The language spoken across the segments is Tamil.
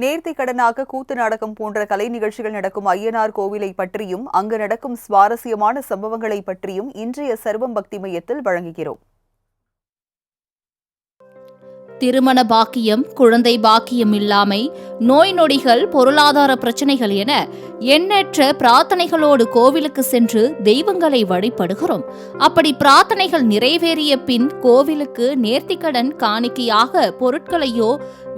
நேர்த்தி கடனாக கூத்து நாடகம் போன்ற கலை நிகழ்ச்சிகள் நடக்கும் ஐயனார் கோவிலை பற்றியும் அங்கு நடக்கும் சுவாரஸ்யமான சம்பவங்களை பற்றியும் இன்றைய சர்வம் பக்தி மையத்தில் வழங்குகிறோம். திருமண பாக்கியம் குழந்தை பாக்கியம் இல்லாமை நோய் நொடிகள் பொருளாதார பிரச்சனைகள் என எண்ணற்ற பிரார்த்தனைகளோடு கோவிலுக்கு சென்று தெய்வங்களை வழிபடுகிறோம். அப்படி பிரார்த்தனைகள் நிறைவேறிய பின் கோவிலுக்கு நேர்த்திக்கடன் காணிக்கையாக பொருட்களையோ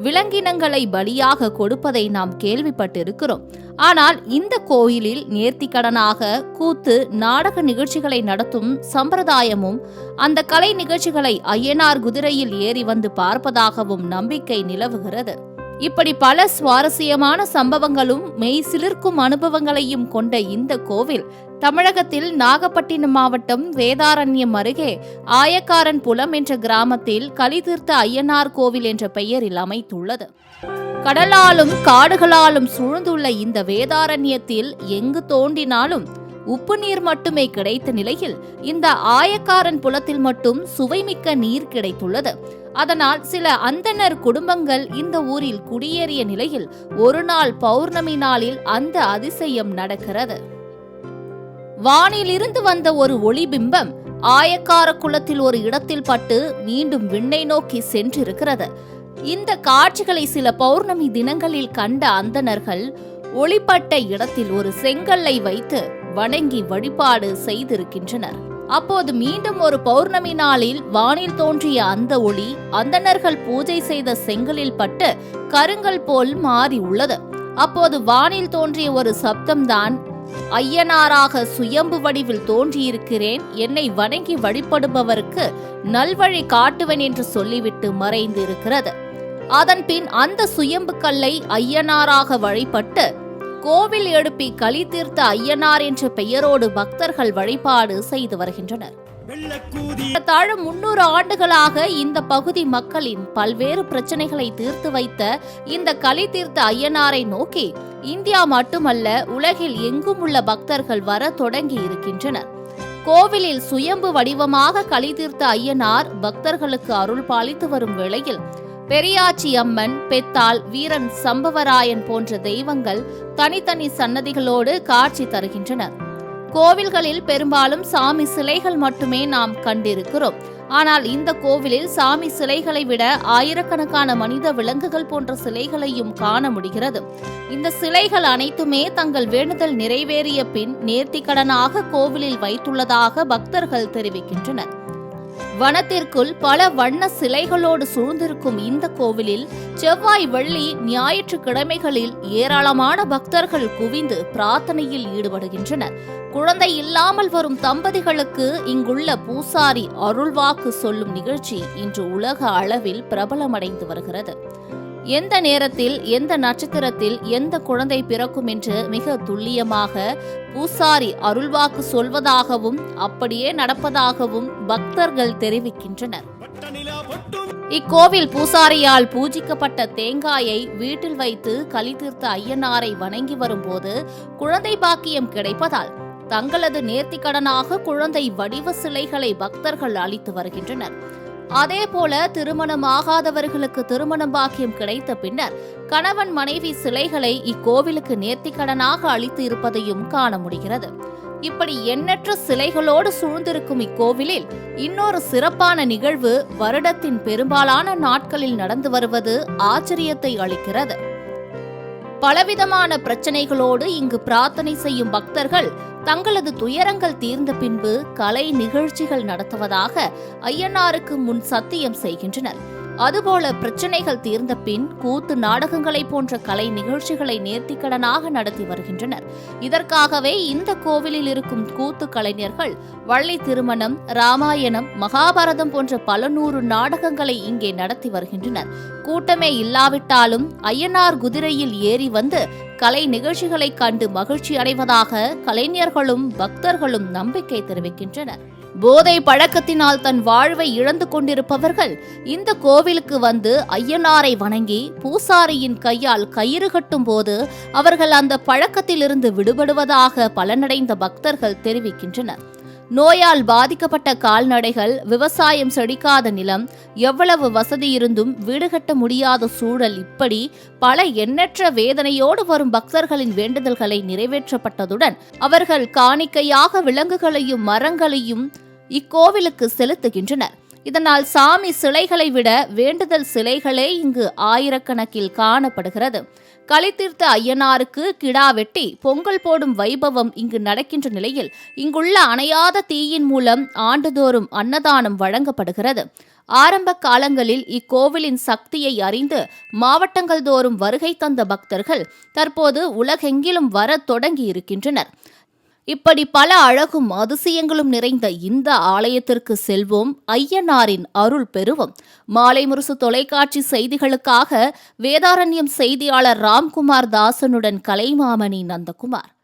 விலங்கினங்களை பலியாக கொடுப்பதை நாம் கேள்விப்பட்டிருக்கிறோம். ஆனால் இந்த கோயிலில் நேர்த்திக்கடனாக கூத்து நாடக நிகழ்ச்சிகளை நடத்தும் சம்பிரதாயமும் அந்த கலை நிகழ்ச்சிகளை ஐயனார் குதிரையில் ஏறி வந்து பார்ப்பதாகவும் நம்பிக்கை நிலவுகிறது. இப்படி பல சுவாரஸ்யமான சம்பவங்களும் மெய் சிலிர்க்கும் அனுபவங்களையும் கொண்ட இந்த கோவில் தமிழகத்தில் நாகப்பட்டினம் மாவட்டம் வேதாரண்யம் அருகே ஆயக்காரன் புலம் என்ற கிராமத்தில் கலிதீர்த்த ஐயனார் கோவில் என்ற பெயரில் அமைத்துள்ளது. கடலாலும் காடுகளாலும் சூழ்ந்துள்ள இந்த வேதாரண்யத்தில் எங்கு தோண்டினாலும் உப்பு நீர் மட்டுமே கிடைத்த நிலையில் இந்த ஆயக்காரன் புலத்தில் மட்டும் சுவைமிக்க நீர் கிடைத்துள்ளது. அதனால் சில அந்தனர் குடும்பங்கள் இந்த ஊரில் குடியேறிய நிலையில் ஒரு நாள் பௌர்ணமி நாளில் அந்த அதிசயம் நடக்கிறது. வானிலிருந்து வந்த ஒரு ஒளிபிம்பம் ஆயக்கார குளத்தில் ஒரு இடத்தில் பட்டு மீண்டும் விண்ணை நோக்கி சென்றிருக்கிறது. இந்த காட்சிகளை சில பௌர்ணமி தினங்களில் கண்ட அந்தணர்கள் ஒளிப்பட்ட இடத்தில் ஒரு செங்கல்லை வைத்து வணங்கி வழிபாடு செய்திருக்கின்றனர். அப்போது மீண்டும் ஒரு பௌர்ணமி நாளில் வானில் தோன்றிய அந்த ஒளி அந்தணர்கள் பூஜை செய்த செங்கலில் பட்டு கருங்கல் போல் மாறி உள்ளது. அப்போது வானில் தோன்றிய ஒரு சப்தம்தான் ஐயனாராக சுயம்பு வடிவில் தோன்றியிருக்கிறேன். என்னை வணங்கி வழிபடுபவருக்கு நல்வழி காட்டுவேன் என்று சொல்லிவிட்டு மறைந்திருக்கிறது. அதன்பின் அந்த சுயம்பு கல்லை ஐயனாராக வழிபட்டு கோவில் எழுப்பி களி தீர்த்த ஐயனார் என்ற பெயரோடு பக்தர்கள் வழிபாடு செய்து வருகின்றனர். ஏறத்தாழ முன்னூறு ஆண்டுகளாக இந்த பகுதி மக்களின் பல்வேறு பிரச்சனைகளை தீர்த்து வைத்த இந்த களி தீர்த்த ஐயனாரை நோக்கி இந்தியா மட்டுமல்ல உலகில் எங்கும் உள்ள பக்தர்கள் வர தொடங்கி இருக்கின்றனர். கோவிலில் சுயம்பு வடிவமாக களி தீர்த்த ஐயனார் பக்தர்களுக்கு அருள் பாலித்து வரும் வேளையில் பெரியாச்சி அம்மன் பெத்தாள் வீரன் சம்பவராயன் போன்ற தெய்வங்கள் தனித்தனி சன்னதிகளோடு காட்சி தருகின்றனர். கோவில்களில் பெரும்பாலும் சாமி சிலைகள் மட்டுமே நாம் கண்டிருக்கிறோம். ஆனால் இந்த கோவிலில் சாமி சிலைகளை விட ஆயிரக்கணக்கான மனித விலங்குகள் போன்ற சிலைகளையும் காண முடிகிறது. இந்த சிலைகள் அனைத்துமே தங்கள் வேண்டுதல் நிறைவேறிய பின் நேர்த்திக்கடனாக கோவிலில் வைத்துள்ளதாக பக்தர்கள் தெரிவிக்கின்றனர். வனத்திற்குள் பல வண்ண சிலைகளோடு சூழ்ந்திருக்கும் இந்த கோவிலில் செவ்வாய் வெள்ளி ஞாயிற்றுக்கிழமைகளில் ஏராளமான பக்தர்கள் குவிந்து பிரார்த்தனையில் ஈடுபடுகின்றனர். குழந்தை இல்லாமல் வரும் தம்பதிகளுக்கு இங்குள்ள பூசாரி அருள்வாக்கு சொல்லும் நிகழ்ச்சி இன்று உலக அளவில் பிரபலமடைந்து வருகிறது. எந்த நேரத்தில் எந்த நட்சத்திரத்தில் எந்த குழந்தை பிறக்கும் என்று மிக துல்லியமாக பூசாரி அருள்வாக்கு சொல்வதாகவும் அப்படியே நடப்பதாகவும் பக்தர்கள் தெரிவிக்கின்றனர். இக்கோவில் பூசாரியால் பூஜிக்கப்பட்ட தேங்காயை வீட்டில் வைத்து கலிதீர்த்த ஐயனாரை வணங்கி வரும்போது குழந்தை பாக்கியம் கிடைப்பதால் தங்களது நேர்த்திக்கடனாக குழந்தை வடிவ சிலைகளை பக்தர்கள் அளித்து வருகின்றனர். அதேபோல திருமணமாகாதவர்களுக்கு திருமணம் பாக்கியம் கிடைத்த பின்னர் கணவன் மனைவி சிலைகளை இக்கோவிலுக்கு நேர்த்திக்கடனாக அளித்து இருப்பதையும் காண முடிகிறது. இப்படி எண்ணற்ற சிலைகளோடு சூழ்ந்திருக்கும் இக்கோவிலில் இன்னொரு சிறப்பான நிகழ்வு வருடத்தின் பெரும்பாலான நாட்களில் நடந்து வருவது ஆச்சரியத்தை அளிக்கிறது. பலவிதமான பிரச்சனைகளோடு இங்கு பிரார்த்தனை செய்யும் பக்தர்கள் தங்களது துயரங்கள் தீர்ந்த பின்பு கலை நிகழ்ச்சிகள் நடத்துவதாக ஐயனாருக்கு முன் சத்தியம் செய்கின்றனர். அதுபோல பிரச்சனைகள் தீர்ந்த பின் கூத்து நாடகங்களை போன்ற கலை நிகழ்ச்சிகளை நேர்த்திக்கடனாக நடத்தி வருகின்றனர். இதற்காகவே இந்த கோவிலில் இருக்கும் கூத்து கலைஞர்கள் வள்ளி திருமணம் ராமாயணம் மகாபாரதம் போன்ற பல நூறு நாடகங்களை இங்கே நடத்தி வருகின்றனர். கூட்டமே இல்லாவிட்டாலும் ஐயனார் குதிரையில் ஏறி வந்து கலை நிகழ்ச்சிகளை கண்டு மகிழ்ச்சி அடைவதாக கலைஞர்களும் பக்தர்களும் நம்பிக்கை தெரிவிக்கின்றனர். போதை பழக்கத்தினால் தன் வாழ்வை இழந்து கொண்டிருப்பவர்கள் இந்த கோவில் கோவிலுக்கு வந்து ஐயனாரை வணங்கி பூசாரியின் கையால் கயிறு கட்டும் போது அவர்கள் அந்த பழக்கத்திலிருந்து விடுபடுவதாக பலனடைந்த பக்தர்கள் தெரிவிக்கின்றனர். நோயால் பாதிக்கப்பட்ட கால்நடைகள் விவசாயம் செழிக்காத நிலம் எவ்வளவு வசதி இருந்தும் வீடு கட்ட முடியாத சூழல் இப்படி பல எண்ணற்ற வேதனையோடு வரும் பக்தர்களின் வேண்டுதல்களை நிறைவேற்றப்பட்டதுடன் அவர்கள் காணிக்கையாக விலங்குகளையும் மரங்களையும் இக்கோவிலுக்கு செலுத்துகின்றனர். இதனால் சாமி சிலைகளை விட வேண்டுதல் சிலைகளே இங்கு ஆயிரக்கணக்கில் காணப்படுகிறது. களித்தீர்த்த ஐயனாருக்கு கிடா வெட்டி பொங்கல் போடும் வைபவம் இங்கு நடக்கின்ற நிலையில் இங்குள்ள அணையாத தீயின் மூலம் ஆண்டுதோறும் அன்னதானம் வழங்கப்படுகிறது. ஆரம்ப காலங்களில் இக்கோவிலின் சக்தியை அறிந்து மாவட்டங்கள் தோறும் வருகை தந்த பக்தர்கள் தற்போது உலகெங்கிலும் வர தொடங்கி இருக்கின்றனர் இப்படி பல அழகும் அதிசயங்களும் நிறைந்த இந்த ஆலயத்திற்கு செல்வோம். ஐயனாரின் அருள் பெறுவோம். மாலை முரசு தொலைக்காட்சி செய்திகளுக்காக வேதாரண்யம் செய்தியாளர் ராம்குமார் தாசனுடன் கலைமாமணி நந்தகுமார்.